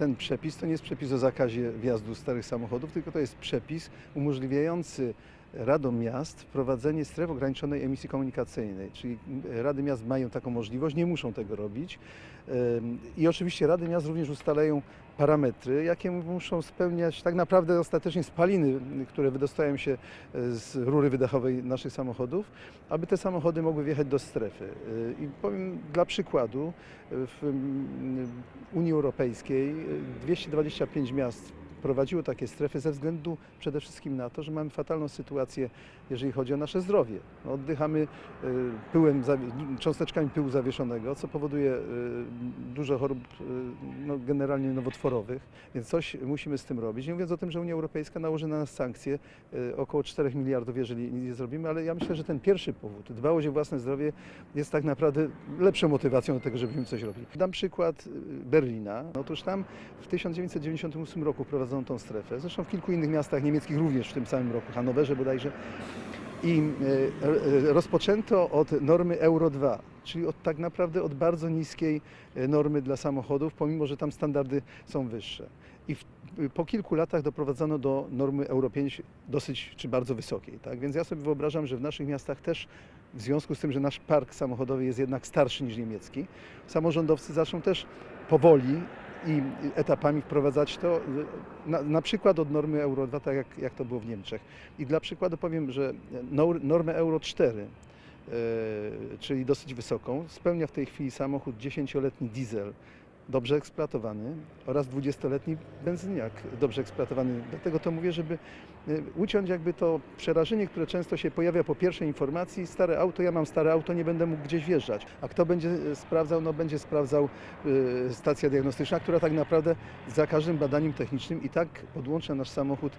ten przepis to nie jest przepis o zakazie wjazdu starych samochodów, tylko to jest przepis umożliwiający Radom Miast wprowadzenie stref ograniczonej emisji komunikacyjnej, czyli Rady Miast mają taką możliwość, nie muszą tego robić. I oczywiście Rady Miast również ustalają parametry, jakie muszą spełniać tak naprawdę ostatecznie spaliny, które wydostają się e, z rury wydechowej naszych samochodów, aby te samochody mogły wjechać do strefy. Y, I powiem dla przykładu, w Unii Europejskiej y, 225 miast prowadziło takie strefy ze względu przede wszystkim na to, że mamy fatalną sytuację, jeżeli chodzi o nasze zdrowie. No, Oddychamy y, pyłem, cząsteczkami pyłu zawieszonego, co powoduje y, dużo chorób y, no, generalnie nowotworowych, więc coś musimy z tym robić. Nie mówiąc o tym, że Unia Europejska nałoży na nas sankcje około 4 miliardów, jeżeli nic nie zrobimy, ale ja myślę, że ten pierwszy powód, dbałość o własne zdrowie, jest tak naprawdę lepszą motywacją do tego, żebyśmy coś robili. Dam przykład Berlina. Otóż tam w 1998 roku prowadzono tą strefę, zresztą w kilku innych miastach niemieckich również w tym samym roku, Hanowerze bodajże. I e, e, rozpoczęto od normy Euro 2, czyli od, tak naprawdę od bardzo niskiej e, normy dla samochodów, pomimo że tam standardy są wyższe. I w, po kilku latach doprowadzono do normy Euro 5 dosyć czy bardzo wysokiej. Tak? Więc ja sobie wyobrażam, że w naszych miastach też w związku z tym, że nasz park samochodowy jest jednak starszy niż niemiecki, samorządowcy zaczną też powoli i etapami wprowadzać to na, na przykład od normy Euro 2, tak jak, jak to było w Niemczech. I dla przykładu powiem, że nor- normę Euro 4, e, czyli dosyć wysoką, spełnia w tej chwili samochód 10-letni diesel dobrze eksploatowany oraz 20-letni benzyniak dobrze eksploatowany. Dlatego to mówię, żeby e, uciąć jakby to przerażenie, które często się pojawia po pierwszej informacji, stare auto, ja mam stare auto, nie będę mógł gdzieś wjeżdżać. A kto będzie e, sprawdzał? No będzie sprawdzał e, stacja diagnostyczna, która tak naprawdę za każdym badaniem technicznym i tak podłącza nasz samochód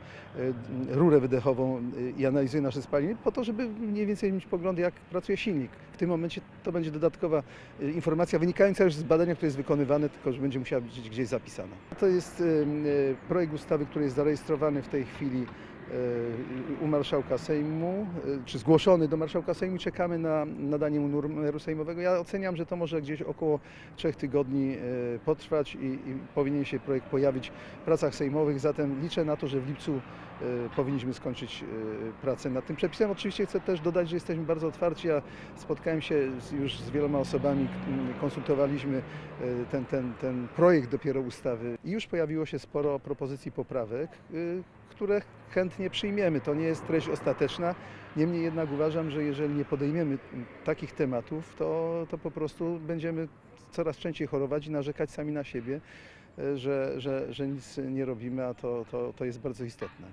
rurę wydechową i analizuje nasze spaliny po to, żeby mniej więcej mieć pogląd, jak pracuje silnik. W tym momencie to będzie dodatkowa informacja wynikająca już z badania, które jest wykonywane, tylko że będzie musiała być gdzieś zapisana. To jest e, projekt ustawy, który jest zarejestrowany w tej chwili u marszałka Sejmu, e, czy zgłoszony do marszałka Sejmu. Czekamy na nadanie mu numeru sejmowego. Ja oceniam, że to może gdzieś około trzech tygodni e, potrwać i, i powinien się projekt pojawić w pracach sejmowych. Zatem liczę na to, że w lipcu powinniśmy skończyć pracę nad tym przepisem. Oczywiście chcę też dodać, że jesteśmy bardzo otwarci. Ja spotkałem się już z wieloma osobami, konsultowaliśmy ten, ten, ten projekt dopiero ustawy i już pojawiło się sporo propozycji poprawek, które chętnie przyjmiemy. To nie jest treść ostateczna. Niemniej jednak uważam, że jeżeli nie podejmiemy takich tematów, to, to po prostu będziemy coraz częściej chorować i narzekać sami na siebie, e, że, że, że nic nie robimy, a to, to, to jest bardzo istotne.